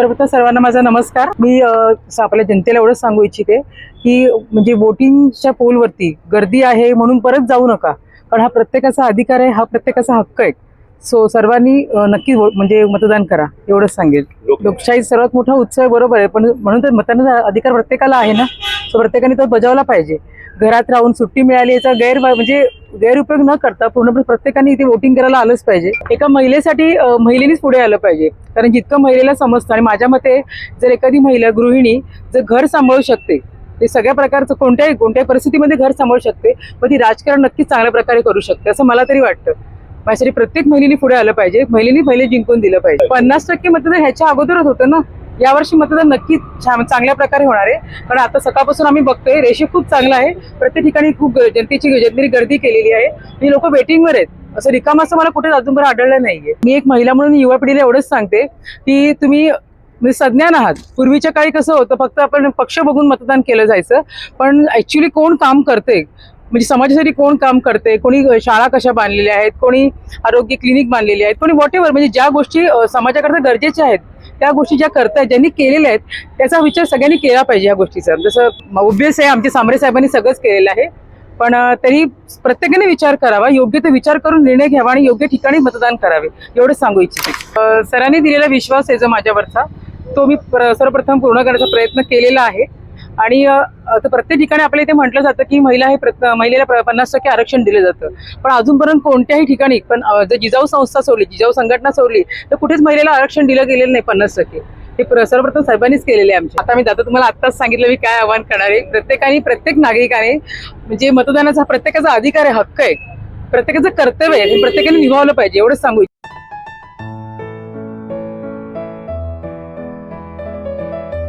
सर्वप्रथम सर्वांना माझा नमस्कार. मी आपल्या जनतेला एवढंच सांगू इच्छिते की म्हणजे वोटिंगच्या पोलवरती गर्दी आहे म्हणून परत जाऊ नका. कारण हा प्रत्येकाचा अधिकार आहे हा प्रत्येकाचा हक्क आहे. सो सर्वांनी नक्की वो- म्हणजे मतदान करा एवढंच सांगेल. लोकशाही. सर्वात मोठा उत्सव आहे बरोबर आहे. पण म्हणून तर मतदानाचा अधिकार प्रत्येकाला आहे ना? सो प्रत्येकाने तो बजावला पाहिजे. घरात राहून सुट्टी मिळाली याचा गैर म्हणजे गैरउपयोग न करता पूर्णपणे प्रत्येकाने इथे वोटिंग करायला आलंच पाहिजे. एका महिलेसाठी महिलेनेच महिलेनीच पुढे आलं पाहिजे. कारण जितकं महिलेला समजतं आणि माझ्या मते जर एखादी महिला गृहिणी जर घर सांभाळू शकते ते सगळ्या प्रकारचं कोणत्याही कोणत्याही परिस्थितीमध्ये घर सांभाळू शकते मग ती राजकारण नक्कीच चांगल्या प्रकारे करू शकते असं मला तरी वाटतं. माझ्यासाठी प्रत्येक महिलेने पुढे आलं पाहिजे. महिलेने पहिले जिंकून दिलं पाहिजे. पन्नास टक्के मतदान ह्याच्या अगोदरच होतं ना? यावर्षी मतदान नक्कीच छान चांगल्या प्रकारे होणार आहे. कारण आता सकाळपासून आम्ही बघतोय रेशो खूप चांगला आहे. प्रत्येक ठिकाणी खूप जनतेची जनतेने गर्दी केलेली आहे. आणि लोक वेटिंगवर आहेत. असं रिकाम असं मला कुठे अजूनपर्यंत आढळलं नाहीये. मी एक महिला म्हणून युवा पिढीला एवढंच सांगते की तुम्ही म्हणजे सज्ञान आहात. पूर्वीच्या काळी कसं होतं फक्त आपण पक्ष बघून मतदान केलं जायचं. पण ऍक्च्युली कोण काम करते म्हणजे समाजासाठी कोण काम करते कोणी शाळा कशा बांधलेल्या आहेत? कोणी आरोग्य क्लिनिक बांधलेली आहेत? कोणी व्हॉटेवर म्हणजे ज्या गोष्टी समाजाकरता गरजेच्या आहेत त्या गोष्टी ज्या करतायत ज्यांनी केलेल्या आहेत त्याचा विचार सगळ्यांनी केला पाहिजे या गोष्टीचा. जसं ऑब्विस आहे आमच्या सांबरे साहेबांनी सगळंच केलेलं आहे. पण तरी प्रत्येकाने विचार करावा योग्य ते विचार करून निर्णय घ्यावा आणि योग्य ठिकाणी मतदान करावे एवढंच सांगू इच्छिते. सरांनी दिलेला विश्वास आहे जो माझ्यावरचा तो मी प्र- सर्वप्रथम पूर्ण करण्याचा प्रयत्न केलेला आहे. आणि प्रत्येक ठिकाणी आपल्या इथे म्हटलं जातं की महिला हे महिलेला पन्नास टक्के आरक्षण दिलं जातं. पण अजूनपर्यंत कोणत्याही ठिकाणी पण जर जिजाऊ संस्था सोडली जिजाऊ संघटना सोडली तर कुठेच महिलेला आरक्षण दिलं गेलेलं नाही पन्नास टक्के. हे प्र- सर्वप्रथम साहेबांनीच केलेले आहे आमचे. आता मी दादा तुम्हाला आत्ताच सांगितलं मी काय आव्हान करणार आहे. प्रत्येकाने प्रत्येक नागरिकाने म्हणजे मतदानाचा प्रत्येकाचा अधिकार आहे हक्क आहे. प्रत्येकाचं कर्तव्य आहे. हे प्रत्येकाने निभावलं पाहिजे. एवढंच सांगू